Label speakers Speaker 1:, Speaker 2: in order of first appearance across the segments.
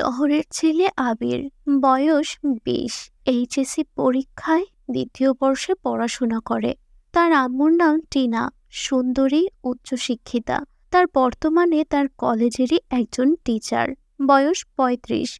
Speaker 1: শহরের ছেলে আবির। বয়স বিশ। এইচএসসি পরীক্ষায় দ্বিতীয় বর্ষে পড়াশোনা করে। তার আম্মুর নাম টিনা, সুন্দরী, উচ্চশিক্ষিতা। তার বর্তমানে তার কলেজেরই একজন টিচার। বয়স পঁয়ত্রিশ।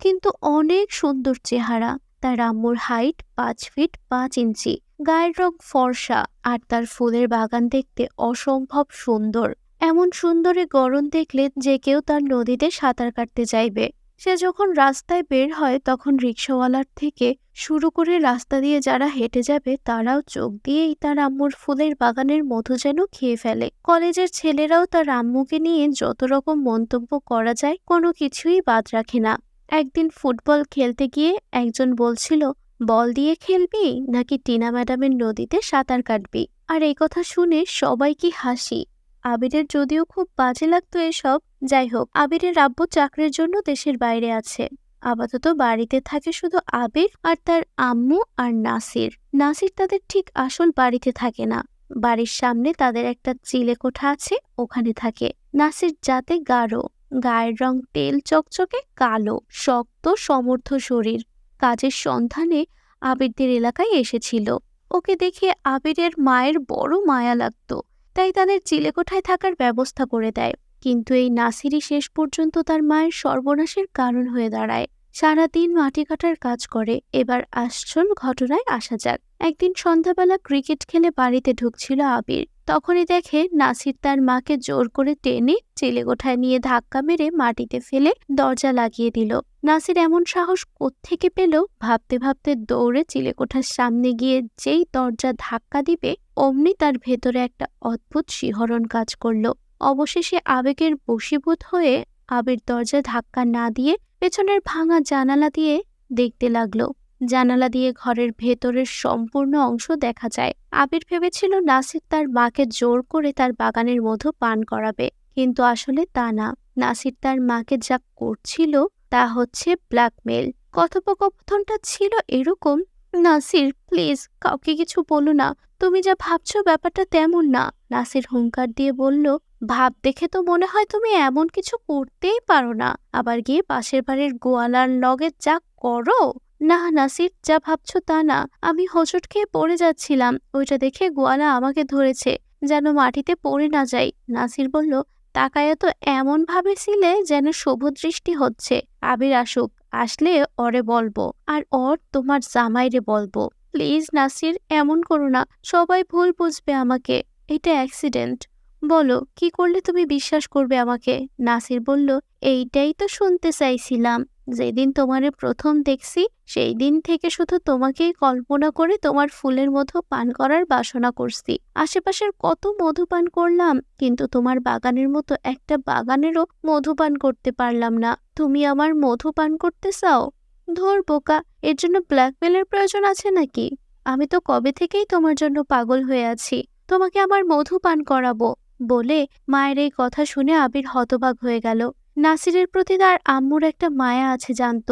Speaker 1: কিন্তু অনেক সুন্দর চেহারা। তার আম্মুর হাইট পাঁচ ফিট পাঁচ ইঞ্চি। গায়ের রং ফর্সা আর তার ফুলের বাগান দেখতে অসম্ভব সুন্দর। এমন সুন্দরী গরম দেখলে যে কেউ তার নদীতে সাঁতার কাটতে চাইবে সে যখন রাস্তায় বের হয়, তখন রিক্সাওয়ালার থেকে শুরু করে রাস্তা দিয়ে যারা হেঁটে যাবে, তারাও চোখ দিয়েই তার আম্মুর ফুলের বাগানের মধু যেন খেয়ে ফেলে। কলেজের ছেলেরাও তার আম্মুকে নিয়ে যত রকম মন্তব্য করা যায়, কোনো কিছুই বাদ রাখে না। একদিন ফুটবল খেলতে গিয়ে একজন বলছিল, বল দিয়ে খেলবি নাকি টিনা ম্যাডামের নদীতে সাঁতার কাটবি? আর এই কথা শুনে সবাই কি হাসি। আবিরের যদিও খুব বাজে লাগতো এসব, যাই হোক, আবিরের আব্বু চাকরির জন্য দেশের বাইরে আছে। আপাতত বাড়িতে থাকে শুধু আবির আর তার আম্মু আর নাসির। নাসির তাদের ঠিক আসল বাড়িতে থাকে না। বাড়ির সামনে তাদের একটা চিলে কোঠা আছে, ওখানে থাকে। নাসির যাতে গাঢ়, গায়ের রং তেল চকচকে কালো, শক্ত, সমর্থ শরীর। কাজের সন্ধানে আবিরদের এলাকায় এসেছিল। ওকে দেখে আবিরের মায়ের বড় মায়া লাগতো। তাই তাদের চিলেকোঠায় থাকার ব্যবস্থা করে দেয়। কিন্তু এই নাসিরই শেষ পর্যন্ত তার মায়ের সর্বনাশের কারণ হয়ে দাঁড়ায়। সারাদিন মাটি কাটার কাজ করে, এবার আসল ঘটনায় আসা যাক। একদিন সন্ধ্যাবেলা ক্রিকেট খেলে বাড়িতে ঢুকছিল আবির। তখনই দেখে নাসির তার মাকে জোর করে টেনে চেলেগোঠায় নিয়ে ধাক্কা মেরে মাটিতে ফেলে দরজা লাগিয়ে দিল। নাসির এমন সাহস কোত্থেকে পেল? ভাবতে ভাবতে দৌড়ে চিলেকোঠার সামনে গিয়ে যেই দরজা ধাক্কা দিবে, অমনি তার ভেতরে একটা অদ্ভুত শিহরণ কাজ করল। অবশেষে আবেগের বশীভূত হয়ে আবির দরজা ধাক্কা না দিয়ে পেছনের ভাঙা জানালা দিয়ে দেখতে লাগল। জানালা দিয়ে ঘরের ভেতরের সম্পূর্ণ অংশ দেখা যায়। আবির ভেবেছিল নাসির তার মাকে জোর করে তার বাগানের মধু পান করাবে, কিন্তু আসলে তা না। নাসির তার মাকে যা করছিল তা হচ্ছে ব্ল্যাকমেল কথোপকথনটা ছিল এরকম, নাসির প্লিজ কাউকে কিছু বলো না। তুমি যা ভাবছ ব্যাপারটা তেমন না। নাসির হুঙ্কার দিয়ে বলল ভাব দেখে তো মনে হয় তুমি এমন কিছু করতেই পারো না। আবার গিয়ে পাশের বাড়ির গোয়ালার লগে যা করো? না নাসির যা ভাবছ তা না। আমি হোঁচট খেয়ে পড়ে যাচ্ছিলাম। ওইটা দেখে গোয়ালা আমাকে ধরেছে, যেন মাটিতে পড়ে না যাই নাসির বলল, তাকায়া তো এমন ভাবেছিলে যেন শুভ দৃষ্টি হচ্ছে। আবির আসুক, আসলে অরে বলব, আর অর তোমার জামাইরে বলব। প্লিজ নাসির, এমন করো না। সবাই ভুল বুঝবে আমাকে। এটা অ্যাক্সিডেন্ট। বলো, কি করলে তুমি বিশ্বাস করবে আমাকে? নাসির বলল, এইটাই তো শুনতে চাইছিলাম। যেদিন তোমারে প্রথম দেখছি সেই দিন থেকে শুধু তোমাকেই কল্পনা করে তোমার ফুলের মধু পান করার বাসনা করছি। আশেপাশের কত মধু পান করলাম, কিন্তু তোমার বাগানের মতো একটা বাগানেরও মধু পান করতে পারলাম না। তুমি আমার মধু পান করতে চাও? ধর বোকা, এর জন্য ব্ল্যাকমেলের প্রয়োজন আছে নাকি? আমি তো কবে থেকেই তোমার জন্য পাগল হয়ে আছি। তোমাকে আমার মধু পান করাবো। বলে মায়ের এই কথা শুনে আবির হতবাক হয়ে গেল। নাসিরের প্রতি তার আম্মুর একটা মায়া আছে জানত,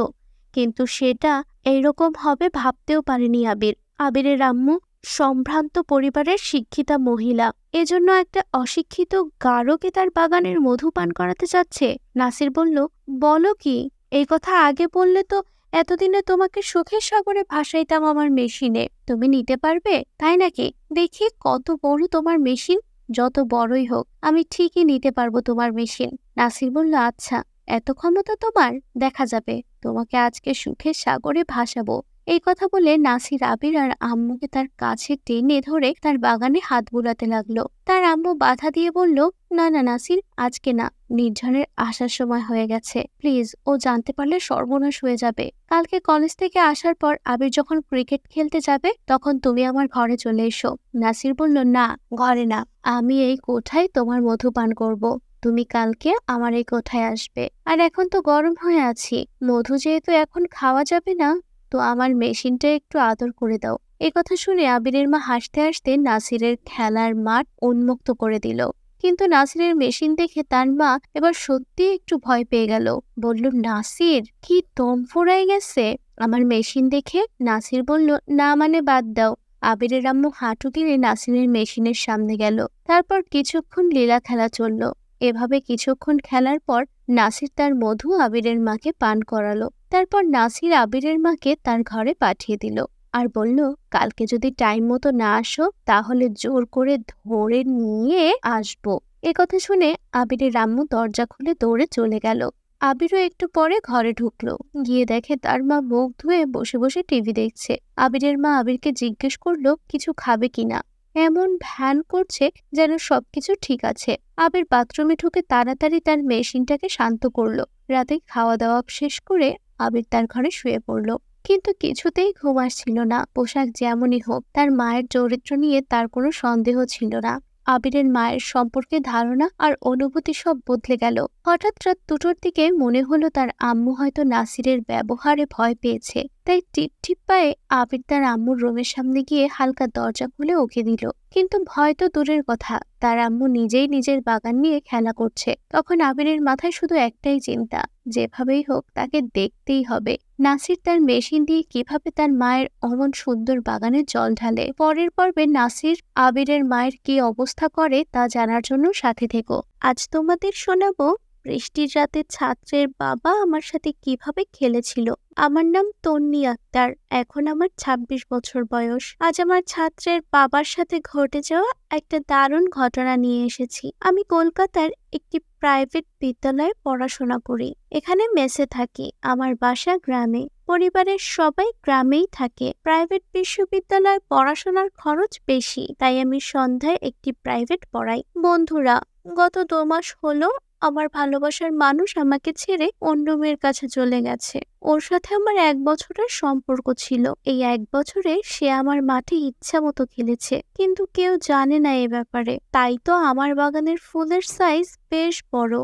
Speaker 1: কিন্তু সেটা এইরকম হবে ভাবতেও পারেনি আবির। আবিরের আম্মু সম্ভ্রান্ত পরিবারের শিক্ষিতা মহিলা। এজন্য একটা অশিক্ষিত গাঢ়কে তার বাগানের মধু পান করাতে চাচ্ছে। নাসির বলল, বলো কি, এই কথা আগে বললে তো এতদিনে তোমাকে সুখের সাগরে ভাসাইতাম আমার মেশিনে। তুমি নিতে পারবে, তাই নাকি? দেখি কত বড় তোমার মেশিন যত বড়ই হোক, আমি ঠিকই নিতে পারব তোমার মেশিন। নাসির বলল আচ্ছা এত ক্ষমতা তোমার? দেখা যাবে, তোমাকে আজকে সুখের সাগরে ভাসাবো। এই কথা বলে নাসির, আবির আর আম্মুকে তার কাছে টেনে ধরে তার বাগানে হাত বুলাতে লাগল। তার আম্মু বাধা দিয়ে বলল, না না, নাসির, আজকে না। নির্ঝনের আসার সময় হয়ে গেছে। প্লিজ, ও জানতে পারলে সর্বনাশ হয়ে যাবে। কালকে কলেজ থেকে আসার পর আবির যখন ক্রিকেট খেলতে যাবে, তখন তুমি আমার ঘরে চলে এসো। নাসির বলল, না, ঘরে না। আমি এই কোঠায় তোমার মধু পান করব। তুমি কালকে আমার এই কোঠায় আসবে। আর এখন তো গরম হয়ে আছি। মধু যেহেতু এখন খাওয়া যাবে না তো আমার মেশিনটা একটু আদর করে দাও। এ কথা শুনে আবিরের মা হাসতে হাসতে নাসিরের খেলার মাঠ উন্মুক্ত করে দিল। কিন্তু নাসিরের মেশিন দেখে তার মা এবার সত্যি একটু ভয় পেয়ে গেল। বলল, নাসির, কি দম ফুরাই গেছে? আমার মেশিন দেখে নাসির বলল, না মানে বাদ দাও। আবিরের আম্মু হাঁটু দিয়ে নাসিরের মেশিনের সামনে গেল। তারপর কিছুক্ষণ লীলা খেলা চলল। এভাবে কিছুক্ষণ খেলার পর নাসির তার মধু আবিরের মাকে পান করালো। তারপর নাসির আবিরের মাকে তার ঘরে পাঠিয়ে দিল আর বলল, কালকে যদি টাইম মতো না আসো, তাহলে জোর করে ধরে নিয়ে আসব। কথা শুনে আবিরের আম্মু দরজা খুলে দৌড়ে চলে গেল। আবিরও একটু পরে ঘরে ঢুকলো। গিয়ে দেখে তার মা মুখ ধুয়ে বসে বসে টিভি দেখছে। আবিরের মা আবিরকে জিজ্ঞেস করল, কিছু খাবে কিনা এমন ভ্যান করছে যেন সবকিছু ঠিক আছে। আবির বাথরুমে ঢুকে তাড়াতাড়ি তার মেশিনটাকে শান্ত করল। রাতে খাওয়া দাওয়া শেষ করে আবির তার ঘরে শুয়ে পড়ল। কিন্তু কিছুতেই ঘুম আসছিল না। পোশাক যেমনই হোক, তার মায়ের চরিত্র নিয়ে তার কোনো সন্দেহ ছিল না। আবিরের মায়ের সম্পর্কে ধারণা আর অনুভূতি সব বদলে গেল। হঠাৎ রাত দুটোর দিকে মনে হলো তার আম্মু হয়তো নাসিরের ব্যবহারে ভয় পেয়েছে। তাই টিপ টিপ পায়ে আবির তার আম্মুর রুমের সামনে গিয়ে হালকা দরজা খুলে ওকে দিল। কিন্তু ভয় তো দূরের কথা। তার আম্মু নিজেই নিজের বাগান নিয়ে খেলা করছে। তখন আবিরের মাথায় শুধু একটাই চিন্তা, যেভাবেই হোক তাকে দেখতেই হবে। নাসির তার মেশিন দিয়ে কীভাবে তার মায়ের অমন সুন্দর বাগানে জল ঢালে। পরের পর্বে নাসির আবিরের মায়ের কি অবস্থা করে তা জানার জন্য সাথে থেকো। আজ তোমাদের শোনাবো বৃষ্টির রাতে ছাত্রের বাবা আমার সাথে কীভাবে খেলেছিল? আমার নাম তন্নি আক্তার। এখন আমার ২৬ বছর বয়স। আজ আমার ছাত্রের বাবার সাথে ঘটে যাওয়া একটা দারুণ ঘটনা নিয়ে এসেছি। আমি কলকাতার একটি প্রাইভেট বিদ্যালয়ে পড়াশোনা করি। এখানে মেসে থাকি। আমার বাসা গ্রামে। পরিবারের সবাই গ্রামেই থাকে। প্রাইভেট বিশ্ববিদ্যালয়ে পড়াশোনার খরচ বেশি, তাই আমি সন্ধ্যায় একটি প্রাইভেট পড়াই। বন্ধুরা, গত দু মাস হলো আমার ভালোবাসার মানুষ আমাকে ছেড়ে অন্য মেয়ের কাছে চলে গেছে। ওর সাথে আমার এক বছরের সম্পর্ক ছিল। এই এক বছরে সে আমার মাঠে ইচ্ছা মতো খেলেছে, কিন্তু কেউ জানে না এ ব্যাপারে। তাই তো আমার বাগানের ফুলের সাইজ বেশ বড়।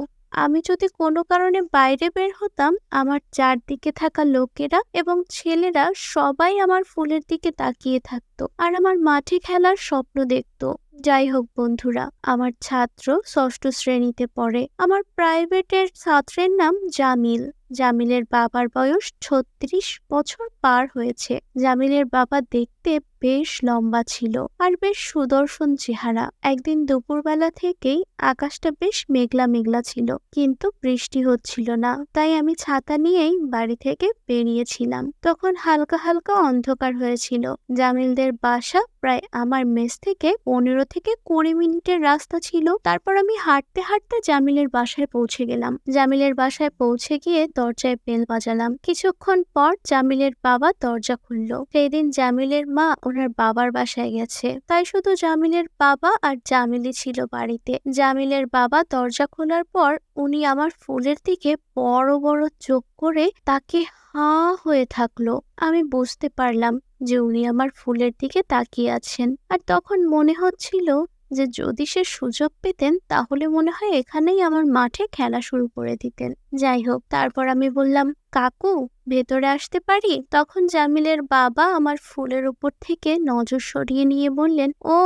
Speaker 1: আমি যদি কোনো কারণে বাইরে বের হতাম, আমার চারদিকে থাকা লোকেরা এবং ছেলেরা সবাই আমার ফুলের দিকে তাকিয়ে থাকতো আর আমার মাঠে খেলার স্বপ্ন দেখতো। যাই হোক বন্ধুরা, আমার ছাত্র ষষ্ঠ শ্রেণীতে পড়ে। আমার প্রাইভেটের ছাত্রের নাম জামিল। জামিলের বাবার বয়স ছত্রিশ বছর পার হয়েছে। জামিলের বাবা দেখতে বেশ লম্বা ছিল আর বেশ সুদর্শন চেহারা। একদিন দুপুরবেলা থেকেই আকাশটা বেশ মেঘলা মেঘলা ছিল, কিন্তু বৃষ্টি হচ্ছিল না। তাই আমি ছাতা নিয়েই বাড়ি থেকে বেরিয়েছিলাম। তখন হালকা হালকা অন্ধকার হয়েছিল। জামিলদের বাসা প্রায় আমার মেস থেকে পনেরো থেকে কুড়ি মিনিটের রাস্তা ছিল। তারপর আমি হাঁটতে হাঁটতে জামিলের বাসায় পৌঁছে গেলাম। জামিলের বাসায় পৌঁছে গিয়ে দরজায় বেল বাজালাম। কিছুক্ষণ পর জামিলের বাবা দরজা খুলল। সেদিন জামিলের মা ওনার বাবার বাসায় গেছে। তাই শুধু জামিলের বাবা আর জামিলি ছিল বাড়িতে। জামিলের বাবা দরজা খোলার পর উনি আমার ফুলের দিকে বড় বড় চোখ করে তাকে হাঁ হয়ে থাকল। আমি বুঝতে পারলাম যে উনি আমার ফুলের দিকে তাকিয়ে আছেন। আর তখন মনে হচ্ছিল যে যদি সে সুযোগ পেতেন, তাহলে মনে হয় এখানেই আমার মাঠে খেলা শুরু করে দিতেন। যাই হোক, তারপর আমি বললাম, কাকু ভেতরে আসতে পারি? তখন জামিলের বাবা আমার ফুলের উপর থেকে নজর সরিয়ে নিয়ে বললেন, ও,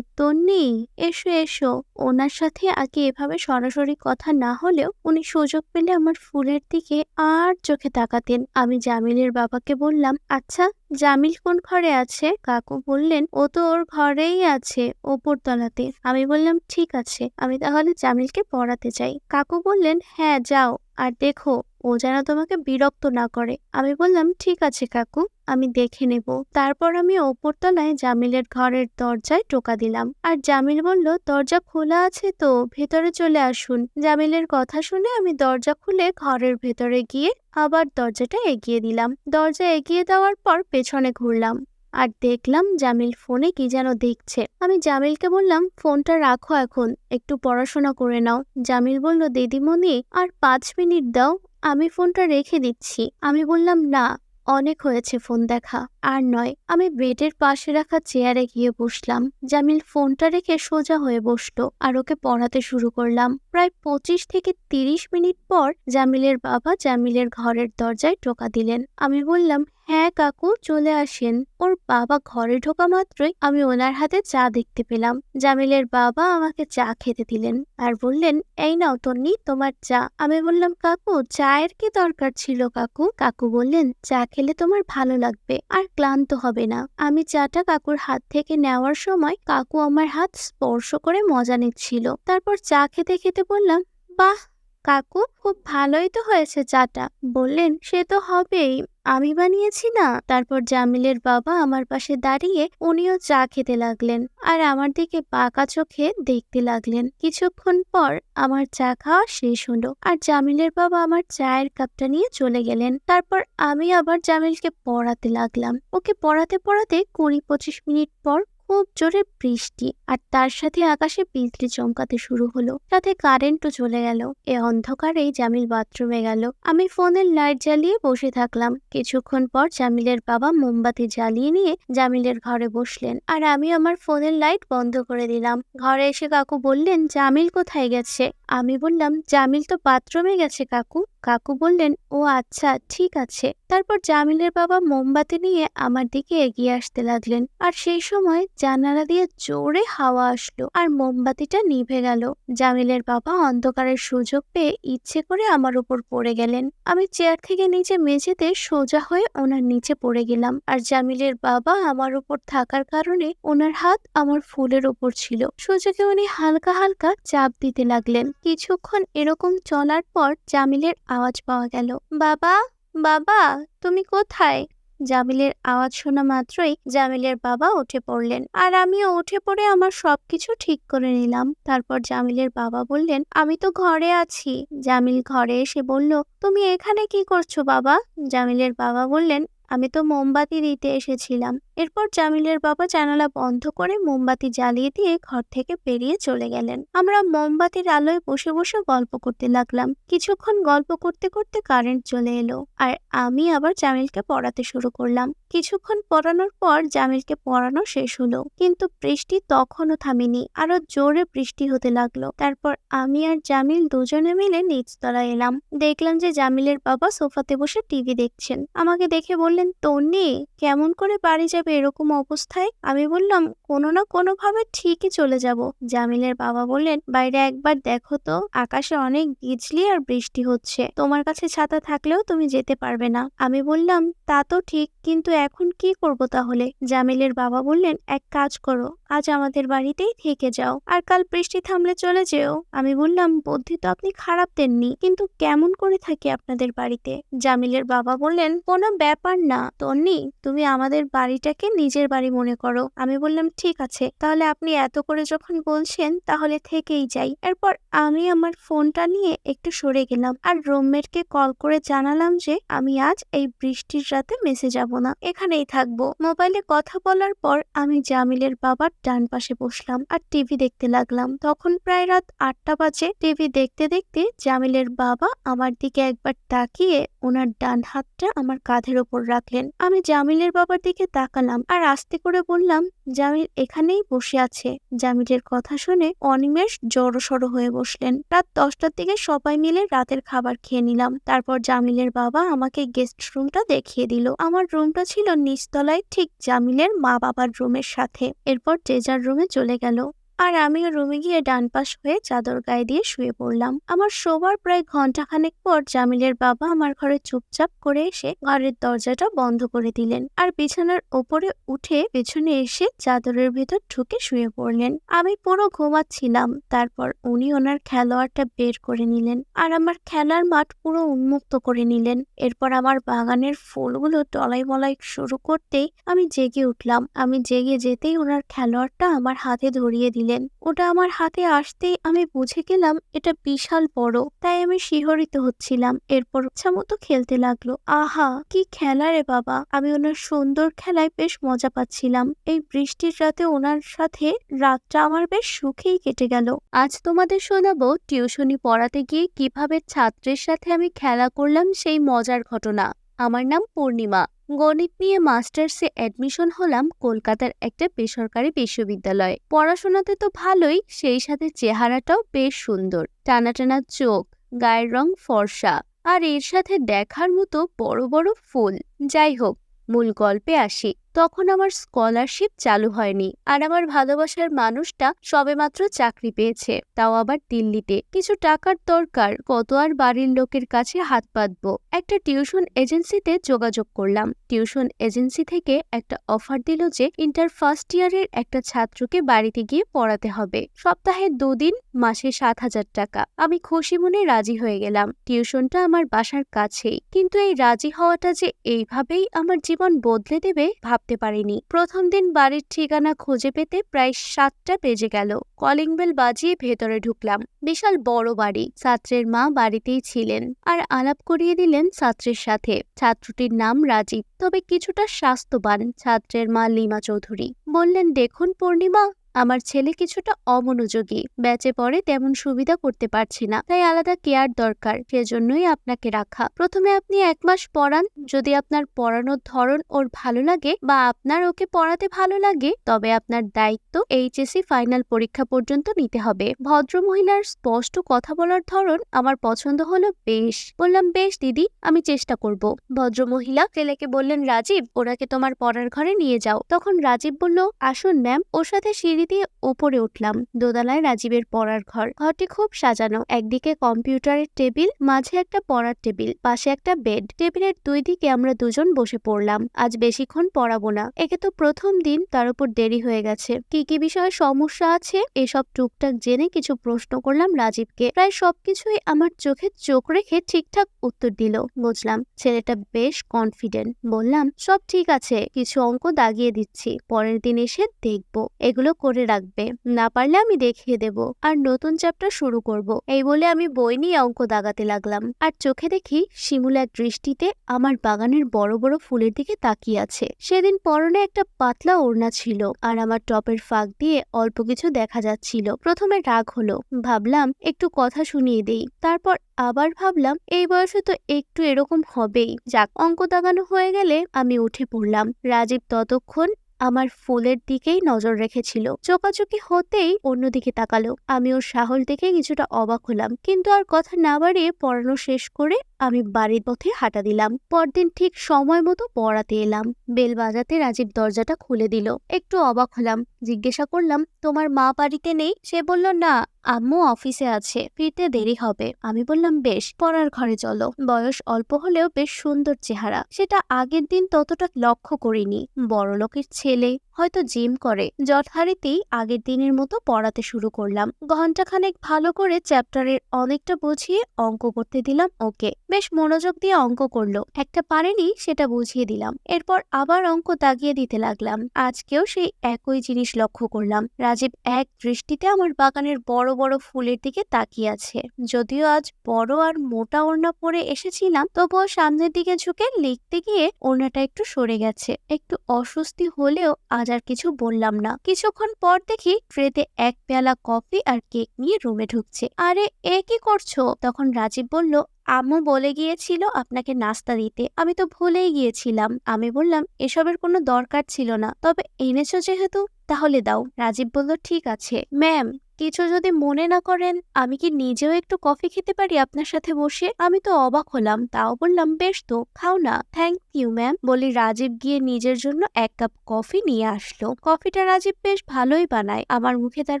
Speaker 1: তন্নি, এসো এসো। ওনার সাথে আগে এভাবে সরাসরি কথা না হলেও উনি সুযোগ পেলে আমার ফুলের দিকে আর চোখে তাকাতেন। আমি জামিলের বাবাকে বললাম আচ্ছা জামিল কোন ঘরে আছে? কাকু বললেন, ও তো ওর ঘরেই আছে ওপর তলাতে আমি বললাম, ঠিক আছে, আমি তাহলে জামিলকে পড়াতে চাই কাকু বললেন হ্যাঁ যাও, আর দেখো। ও যেন তোমাকে বিরক্ত না করে। আমি বললাম, ঠিক আছে কাকু, আমি দেখে নেব। তারপর আমি ওপরতলায় জামিলের ঘরের দরজায় টোকা দিলাম। আর জামিল বলল, দরজা খোলা আছে তো, ভেতরে চলে আসুন। জামিলের কথা শুনে আমি দরজা খুলে ঘরের ভেতরে গিয়ে আবার দরজাটা এগিয়ে দিলাম। দরজা এগিয়ে দেওয়ার পর পেছনে ঘুরলাম। আর দেখলাম জামিল ফোনে কি যেন দেখছে। আমি জামিলকে বললাম, ফোনটা রাখো এখন, একটু পড়াশোনা করে নাও। জামিল বলল, দিদিমণি, আর পাঁচ মিনিট দাও আমি ফোনটা রেখে দিচ্ছি। আমি বললাম না অনেক হয়েছে ফোন দেখা। আর নয়, আমি বেডের পাশে রাখা চেয়ারে গিয়ে বসলাম। জামিল ফোনটা রেখে সোজা হয়ে বসল আর ওকে পড়াতে শুরু করলাম। প্রায় পঁচিশ থেকে তিরিশ মিনিট পর জামিলের বাবা জামিলের ঘরের দরজায় টোকা দিলেন। আমি বললাম হ্যাঁ কাকু, চলে আসেন। ওর বাবা ঘরে ঢোকা মাত্রই আমি ওনার হাতে চা দেখতে পেলাম। জামিলের বাবা আমাকে চা খেতে দিলেন আর বললেন, এই নাও তন্নি, তোমার চা। আমি বললাম, কাকু, চায়ের কি দরকার ছিল কাকু? কাকু বললেন, চা খেলে তোমার ভালো লাগবে। আর ক্লান্ত হবে না। আমি চাটা কাকুর হাত থেকে নেওয়ার সময় কাকু আমার হাত স্পর্শ করে মজা নিচ্ছিল। তারপর চা খেতে খেতে বললাম, বাহ কাকু, খুব ভালোই তো হয়েছে চাটা। বললেন, সে তো হবেই, আমি বানিয়েছি না। তারপর জামিলের বাবা আমার পাশে দাঁড়িয়ে উনিও চা খেতে লাগলেন আর আমার দিকে বাঁকা চোখে দেখতে লাগলেন। কিছুক্ষণ পর আমার চা খাওয়া শেষ হলো আর জামিলের বাবা আমার চায়ের কাপটা নিয়ে চলে গেলেন। তারপর আমি আবার জামিলকে পড়াতে লাগলাম। ওকে পড়াতে পড়াতে কুড়ি পঁচিশ মিনিট পর খুব জোরে বৃষ্টি আর তার সাথে আকাশে বিজলি চমকাতে শুরু হলো। সাথে কারেন্টও চলে গেল। এ অন্ধকারেই জামিল বাথরুমে গেল। আমি ফোনের লাইট জ্বালিয়ে বসে থাকলাম। কিছুক্ষণ পর জামিলের বাবা মোমবাতি জ্বালিয়ে নিয়ে জামিলের ঘরে বসলেন আর আমি আমার ফোনের লাইট বন্ধ করে দিলাম। ঘরে এসে কাকু বললেন, জামিল কোথায় গেছে? আমি বললাম, জামিল তো বাথরুমে গেছে কাকু। কাকু বললেন, ও আচ্ছা ঠিক আছে। তারপর জামিলের বাবা মোমবাতি নিয়ে আমার দিকে এগিয়ে আসতে লাগলেন। আর সেই সময় জানালা দিয়ে জোরে হাওয়া আসলো আর মোমবাতিটা নিভে গেল। জামিলের বাবা অন্ধকারের সুযোগ পেয়ে ইচ্ছে করে আমার উপর পড়ে গেলেন। আমি চেয়ার থেকে নিচে মেঝেতে সোজা হয়ে ওনার নিচে পড়ে গেলাম আর জামিলের বাবা আমার উপর থাকার কারণে ওনার হাত আমার ফুলের উপর ছিল। সুযোগে উনি হালকা হালকা চাপ দিতে লাগলেন। কিছুক্ষণ এরকম চলার পর জামিলের আওয়াজ পাওয়া গেল। বাবা বাবা, তুমি কোথায়? জামিলের আওয়াজ শোনা মাত্রই জামিলের বাবা উঠে পড়লেন। আর আমিও উঠে পড়ে আমার সবকিছু ঠিক করে নিলাম। তারপর জামিলের বাবা বললেন, আমি তো ঘরে আছি। জামিল ঘরে এসে বলল, তুমি এখানে কি করছ বাবা? জামিলের বাবা বললেন আমি তো মোমবাতি দিতে এসেছিলাম। এরপর জামিলের বাবা জানালা বন্ধ করে মোমবাতি জ্বালিয়ে দিয়ে ঘর থেকে বেরিয়ে চলে গেলেন। আমরা মোমবাতির আলোয় বসে বসে গল্প করতে লাগলাম। কিছুক্ষণ গল্প করতে করতে কারেন্ট চলে এলো। আর আমি আবার জামিলকে পড়াতে শুরু করলাম। কিছুক্ষণ পড়ানোর পর জামিলকে পড়ানো শেষ হলো। কিন্তু বৃষ্টি তখনও থামেনি। আরও জোরে বৃষ্টি হতে লাগল। তারপর আমি আর জামিল দুজনে মিলে নিচতলায় এলাম। দেখলাম যে জামিলের বাবা সোফাতে বসে টিভি দেখছেন। আমাকে দেখে বললেন, তন্নি, কেমন করে বাড়ি যাবে এরকম অবস্থায়? আমি বললাম, কোনো না কোনো ভাবে ঠিকই চলে যাব। জামিলের বাবা বললেন, বাইরে একবার দেখো তো, আকাশে অনেক গিজলি আর বৃষ্টি হচ্ছে। তোমার কাছে ছাতা থাকলেও তুমি যেতে পারবে না। আমি বললাম, তা তো ঠিক, কিন্তু এখন কি করব তাহলে? জামিলের বাবা বললেন, এক কাজ করো, আজ আমাদের বাড়িতেই থেকে যাও। আর কাল বৃষ্টি থামলে চলে যেও। আমি বললাম, বুদ্ধি তো আপনি খারাপ দেননি, কিন্তু কেমন করে থাকি আপনাদের বাড়িতে? জামিলের বাবা বললেন, কোনো ব্যাপার না, তন্নি, তুমি আমাদের বাড়িটাকে নিজের বাড়ি মনে করো। আমি বললাম, ঠিক আছে, তাহলে আপনি এত করে যখন বলছেন, তাহলে থেকেই যাই। এরপর আমি আমার ফোনটা নিয়ে একটু সরে গেলাম, আর রুমমেটকে কল করে জানালাম যে, আমি আজ এই বৃষ্টির রাতে মেসে যাব না। এখানেই থাকব। মোবাইলে কথা বলার পর আমি জামিলের বাবার ডান পাশে বসলাম আর টিভি দেখতে লাগলাম। তখন প্রায় রাত আটটা বাজে। টিভি দেখতে দেখতে জামিলের বাবা আমার দিকে একবার তাকিয়ে ওনার ডান হাতটা আমার কাঁধের ওপর রাখলেন। আমি জামিলের বাবার দিকে তাকালাম আর আস্তে করে বললাম, জামিল এখানেই বসে আছে। জামিলের কথা শুনে অনিমেষ জড়সড় হয়ে বসলেন। রাত দশটার দিকে সবাই মিলে রাতের খাবার খেয়ে নিলাম। তারপর জামিলের বাবা আমাকে গেস্ট রুমটা দেখিয়ে দিল। আমার রুমটা ছিল নিচতলায় ঠিক জামিলের মা বাবার রুমের সাথে। এরপর যে যার রুমে চলে গেল। আর আমিও রুমে গিয়ে ডান পাশ হয়ে চাদর গায়ে দিয়ে শুয়ে পড়লাম। আমার শোবার প্রায় ঘন্টাখানেক পর জামিলের বাবা আমার ঘরে চুপচাপ করে এসে ঘরের দরজাটা বন্ধ করে দিলেন আর বিছানার ওপরে উঠে পেছনে এসে চাদরের ভেতর ঢুকে শুয়ে পড়লেন। আমি পুরো ঘুমাচ্ছিলাম, তারপর উনি ওনার খেলোয়াড়টা বের করে নিলেন আর আমার খেলার মাঠ পুরো উন্মুক্ত করে নিলেন। এরপর আমার বাগানের ফুলগুলো টলাই মলাই শুরু করতেই আমি জেগে উঠলাম। আমি জেগে যেতেই ওনার খেলোয়াড়টা আমার হাতে ধরিয়ে দিলেন ওটা আমার হাতে আসতেই আমি বুঝে গেলাম এটা বিশাল বড়, তাই আমি শিহরিত হচ্ছিলাম। এরপর ইচ্ছা মতো খেলতে লাগল। আহা, কি খেলা রে বাবা। আমি ওনার সুন্দর খেলায় বেশ মজা পাচ্ছিলাম। এই বৃষ্টির রাতে ওনার সাথে রাতটা আমার বেশ সুখেই কেটে গেল। আজ তোমাদের শোনাবো টিউশনি পড়াতে গিয়ে কীভাবে ছাত্রের সাথে আমি খেলা করলাম সেই মজার ঘটনা। আমার নাম পূর্ণিমা। গণিত নিয়ে মাস্টার্সে অ্যাডমিশন হলাম কলকাতার একটা বেসরকারি বিশ্ববিদ্যালয়ে। পড়াশোনাতে তো ভালোই, সেই সাথে চেহারাটাও বেশ সুন্দর। টানা টানা চোখ, গায়ের রং ফর্সা, আর এর সাথে দেখার মতো বড় বড় ফুল। যাই হোক, মূল গল্পে আসি। তখন আমার স্কলারশিপ চালু হয়নি আর আমার ভালোবাসার মানুষটা সবেমাত্র চাকরি পেয়েছে। তাও আবার দিল্লিতে। কিছু টাকার দরকার, কত আর বাড়ির লোকের কাছে হাত পাতবো একটা টিউশন এজেন্সিতে যোগাযোগ করলাম। টিউশন এজেন্সি থেকে একটা অফার দিল যে ইন্টার ফার্স্ট ইয়ারের একটা ছাত্রকে বাড়িতে গিয়ে পড়াতে হবে। সপ্তাহে দুদিন, মাসে সাত হাজার টাকা। আমি খুশি মনে রাজি হয়ে গেলাম। টিউশনটা আমার বাসার কাছেই। কিন্তু এই রাজি হওয়াটা যে এইভাবেই আমার জীবন বদলে দেবে ভাবতে পারেনি। প্রথম দিন বাড়ির ঠিকানা খুঁজে পেতে প্রায় সাতটা বেজে গেল। কলিং বেল বাজিয়ে ভেতরে ঢুকলাম। বিশাল বড় বাড়ি। ছাত্রের মা বাড়িতেই ছিলেন আর আলাপ করিয়ে দিলেন ছাত্রের সাথে। ছাত্রটির নাম রাজীব, তবে কিছুটা স্বাস্থ্যবান। ছাত্রের মা লিমা চৌধুরী। বললেন, দেখুন পূর্ণিমা আমার ছেলে কিছুটা অমনোযোগী। ব্যাচে পড়ে তেমন সুবিধা করতে পারছি না। তাই আলাদা কেয়ার দরকার, সেজন্যই আপনাকে রাখা। প্রথমে আপনি এক মাস পড়ান। যদি আপনার পড়ানোর ধরন ওর ভালো লাগে বা আপনার ওকে পড়াতে ভালো লাগে, তবে আপনার দায়িত্ব এইচএসসি ফাইনাল পরীক্ষা পর্যন্ত নিতে হবে। ভদ্র মহিলার স্পষ্ট কথা বলার ধরন আমার পছন্দ হলো বেশ। বললাম, বেশ দিদি, আমি চেষ্টা করব। ভদ্র মহিলা ছেলেকে বললেন, রাজীব, ওনাকে তোমার পড়ার ঘরে নিয়ে যাও। তখন রাজীব বলল, আসুন ম্যাম। ওর সাথে সিঁড়ি দিয়ে উপরে উঠলাম। দোতলায় রাজীবের পড়ার ঘর। ঘরটি খুব সাজানো। একদিকে কম্পিউটারের টেবিল, মাঝে একটা পড়ার টেবিল, পাশে একটা বেড। টেবিলের দুই দিকে আমরা দুজন বসে পড়লাম। আজ বেশিক্ষণ পড়াবো না। একে তো প্রথম দিন, তার উপর দেরি হয়ে গেছে। কি কি বিষয়ে সমস্যা আছে, এসব টুকটাক জেনে কিছু প্রশ্ন করলাম রাজীবকে। প্রায় সবকিছুই আমার চোখে চোখ রেখে ঠিকঠাক উত্তর দিল। বুঝলাম, ছেলেটা বেশ কনফিডেন্ট বললাম, সব ঠিক আছে, কিছু অঙ্ক দাগিয়ে দিচ্ছি, পরের দিন এসে দেখব। এগুলো করে রাখবে। না পারলে আমি দেখিয়ে দেব। আর নতুন চ্যাপ্টার শুরু করব। এই বলে আমি বই নিয়ে অঙ্ক দাগাতে লাগলাম। আর চোখে দেখি শিমুল এক দৃষ্টিতে আমার বাগানের বড় বড় ফুলের দিকে তাকিয়ে আছে। সেদিন পরনে একটা পাতলা ওড়না ছিল আর আমার টপের ফাঁক দিয়ে অল্প কিছু দেখা যাচ্ছিল। প্রথমে রাগ হলো। ভাবলাম, একটু কথা শুনিয়ে দেই। তারপর আবার ভাবলাম, এই বয়সে তো একটু এরকম হবেই। যাক, অঙ্ক দাগানো হয়ে গেলে আমি উঠে পড়লাম। রাজীব ততক্ষণ আমার ফুলের দিকেই নজর রেখেছিল। চোকাচুকি হতেই অন্যদিকে তাকালো। আমি ওর সাহল দেখে কিছুটা অবাক হলাম। কিন্তু আর কথা না বাড়িয়ে পড়ানো শেষ করে আমি বাড়ির পথে হাঁটা দিলাম। পরদিন ঠিক সময় মতো পড়াতে এলাম। বেল বাজাতে রাজীব দরজাটা খুলে দিল। একটু অবাক হলাম। জিজ্ঞাসা করলাম, তোমার মা বাড়িতে নেই? সে বলল, না, আম্মু অফিসে আছে। ফিরতে দেরি হবে। আমি বললাম, বেশ, পড়ার ঘরে চলো। বয়স অল্প হলেও বেশ সুন্দর চেহারা। সেটা আগের দিন ততটা লক্ষ্য করিনি। বড় লোকের ছেলে হয়তো জিম করে। যথারীতি আগের দিনের মতো পড়াতে শুরু করলাম। ঘন্টাখানেক ভালো করে চ্যাপ্টারের অনেকটা বুঝিয়ে অঙ্ক করতে দিলাম ওকে। বেশ মনোযোগ দিয়ে অঙ্ক করল। একটা পারেনি সেটা বুঝিয়ে দিলাম। এরপর আবার অঙ্ক দাগিয়ে দিতে লাগলাম। আজকেও সেই একই জিনিস লক্ষ্য করলাম। রাজীব এক দৃষ্টিতে আমার বাগানের বড় বড় ফুলের দিকে তাকিয়ে আছে। যদিও আজ বড় আর মোটা ওড়না পরে এসেছিলাম, তবুও সামনের দিকে ঝুঁকে লিখতে গিয়ে ওড়নাটা একটু সরে গেছে। একটু অস্বস্তি হলেও আজ আর কিছু বললাম না। কিছুক্ষণ পর দেখি ট্রেতে এক পেয়ালা কফি আর কেক নিয়ে রুমে ঢুকছে। আরে, এ কি করছ? তখন রাজীব বলল, আম্মু বলে গিয়েছিল আপনাকে নাস্তা দিতে। আমি তো ভুলেই গিয়েছিলাম। আমি বললাম, এসবের কোনো দরকার ছিল না। তবে এনেছো যেহেতু, তাহলে দাও। রাজীব বলল, ঠিক আছে। ম্যাম কিছু যদি মনে না করেন, আমি কি নিজেও একটু কফি খেতে পারি আপনার সাথে বসে? আমি তো অবাক হলাম। তাও বললাম, বেশ তো, খাও না। থ্যাংক ইউ ম্যাম বলি রাজীব গিয়ে নিজের জন্য এক কাপ কফি নিয়ে আসলো। কফিটা রাজীব বেশ ভালোই বানায়। আমার মুখে তার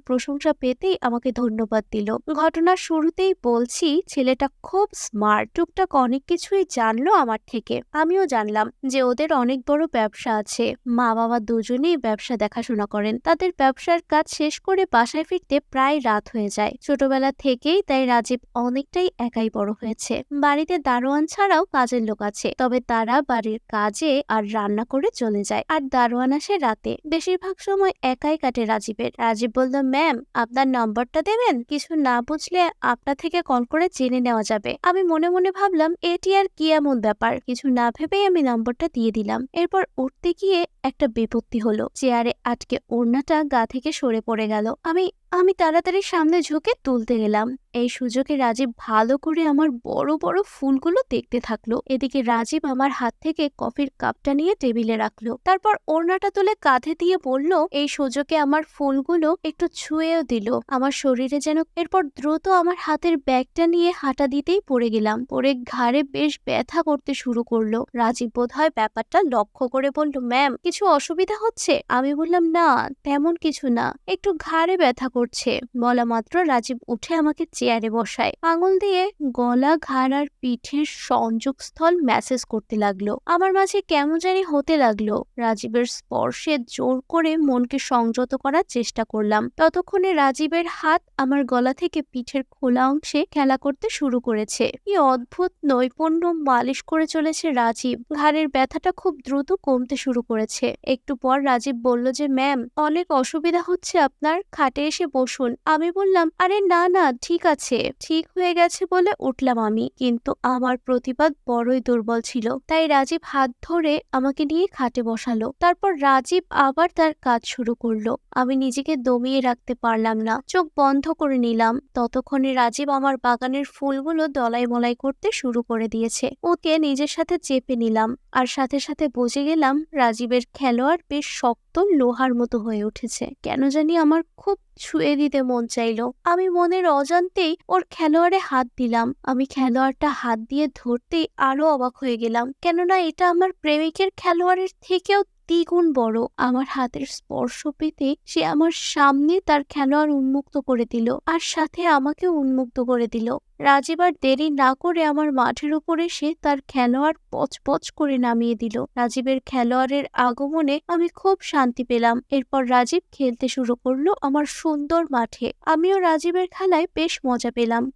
Speaker 1: প্রশংসা পেতেই আমাকে ধন্যবাদ দিল। ঘটনার শুরুতেই বলছি, ছেলেটা খুব স্মার্ট টুকটাক অনেক কিছুই জানলো আমার থেকে। আমিও জানলাম যে ওদের অনেক বড় ব্যবসা আছে। মা বাবা দুজনেই ব্যবসা দেখাশোনা করেন। তাদের ব্যবসার কাজ শেষ করে বাসায় ফিরতে প্রায় রাত হয়ে যায়। ছোটবেলা থেকেই তাই রাজীব অনেকটাই একাই বড় হয়েছে। বাড়িতে দারোয়ান ছাড়াও কাজের লোক আছে, তবে তারা বাড়ির কাজে আর রান্না করে চলে যায়। আর দারোয়ান আসে রাতে। বেশিরভাগ সময় একাই কাটে রাজীবের। রাজীব বলল, ম্যাম, আপনার নম্বরটা দেবেন? কিছু না বুঝলে আপনার থেকে কল করে জেনে নেওয়া যাবে। আমি মনে মনে ভাবলাম, এটি আর কি এমন ব্যাপার? কিছু না ভেবেই আমি নম্বরটা দিয়ে দিলাম। এরপর উঠতে গিয়ে একটা বিপত্তি হলো। চেয়ারে আটকে ওড়নাটা গা থেকে সরে পড়ে গেল। আমি আমি তাড়াতাড়ি সামনে ঝুঁকে তুলতে গেলাম। এই সুযোগে রাজীব ভালো করে আমার বড় বড় ফুলগুলো দেখতে থাকল। এদিকে রাজীব আমার হাত থেকে কফির কাপটা নিয়ে টেবিলে রাখল। তারপর ওড়নাটা তুলে কাঁধে দিয়ে বলল, এই সুযোগে আমার ফুলগুলো একটু ছুঁয়েও দিল। আমার শরীরে যেন এরপর দ্রুত আমার হাতের ব্যাগটা নিয়ে হাঁটা দিতেই পড়ে গেলাম। পরে ঘাড়ে বেশ ব্যথা করতে শুরু করল। রাজীব বোধ হয় ব্যাপারটা লক্ষ্য করে বলল, ম্যাম, কিছু অসুবিধা হচ্ছে? আমি বললাম, না, তেমন কিছু না। একটু ঘাড়ে ব্যথা করছে। বলা মাত্র রাজীব উঠে আমাকে চেয়ারে বসায়। আঙুল দিয়ে গলা, ঘাড় আর পিঠের সংযোগস্থল ম্যাসেজ করতে লাগল। আমার মাঝে কেমন জানি হতে লাগল। রাজীবের স্পর্শে জোর করে মনকে সংযত করার চেষ্টা করলাম। ততক্ষণে রাজীবের হাত আমার গলা থেকে পিঠের খোলা অংশে খেলা করতে শুরু করেছে। কি অদ্ভুত নৈপুণ্য মালিশ করে চলেছে রাজীব। ঘাড়ের ব্যথাটা খুব দ্রুত কমতে শুরু করেছে। একটু পর রাজীব বলল যে, ম্যাম, অনেক অসুবিধা হচ্ছে আপনার। খাটে এসে বসুন। আমি বললাম, আরে না না, ঠিক আছে। ঠিক হয়ে গেছে বলে উঠলাম আমি। কিন্তু আমার প্রতিবাদ বড়ই দুর্বল ছিল। তাই রাজীব হাত ধরে আমাকে নিয়ে খাটে বসালো। তারপর রাজীব আবার তার কাজ শুরু করল। আমি নিজেকে দমিয়ে রাখতে পারলাম না। চোখ বন্ধ করে নিলাম। ততক্ষণে রাজীব আমার বাগানের ফুলগুলো দলাই মলাই করতে শুরু করে দিয়েছে। ওকে নিজের সাথে চেপে নিলাম। আর সাথে সাথে বুঝে গেলাম, রাজীবের খেলোয়াড় বেশ শক্ত লোহার মতো হয়ে উঠেছে। কেন জানি আমার খুব ছুঁয়ে দিতে মন চাইল। আমি মনের অজান্তেই ওর খেলোয়াড়ে হাত দিলাম। আমি খেলোয়াড়টা হাত দিয়ে ধরতেই আরও অবাক হয়ে গেলাম। কেননা এটা আমার প্রেমিকের খেলোয়াড়ের থেকেও দ্বিগুণ বড় আমার হাতের স্পর্শ পেতে সে আমার সামনে তার খেলোয়াড় উন্মুক্ত করে দিল আর সাথে আমাকেও উন্মুক্ত করে দিল। রাজীব আর দেরি না করে আমার মাঠের উপর এসে তার খেলোয়াড় পচপচ করে নামিয়ে দিল। রাজীবের খেলোয়াড়ের আগমনে আমি খুব শান্তি পেলাম। এরপর রাজীব খেলতে শুরু করল আমার সুন্দর মাঠে। আমিও রাজীবের খেলায় বেশ মজা পেলাম।